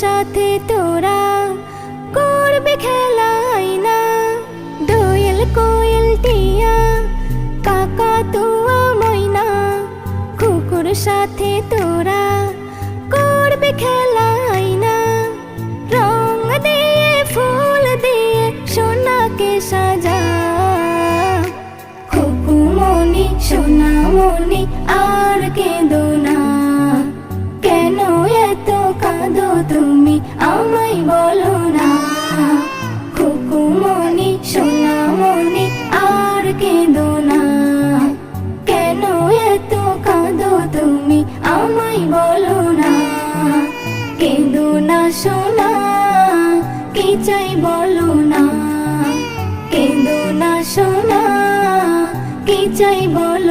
সাথে তোরা করবে খেলাই না দোয়েল কোয়েল টিয়া, কাকা তুয়া ময়না, কুকুর সাথে তোরা করবে খেলাই না রং দিয়ে, ফুল দিয়ে, সোনাকে সাজা। খুকুমনি সোনামনি আর বলো না আর কেঁদো না। কেন এত কাঁদো তুমি, আমায় বলো না। না বলো না। না চাই বলো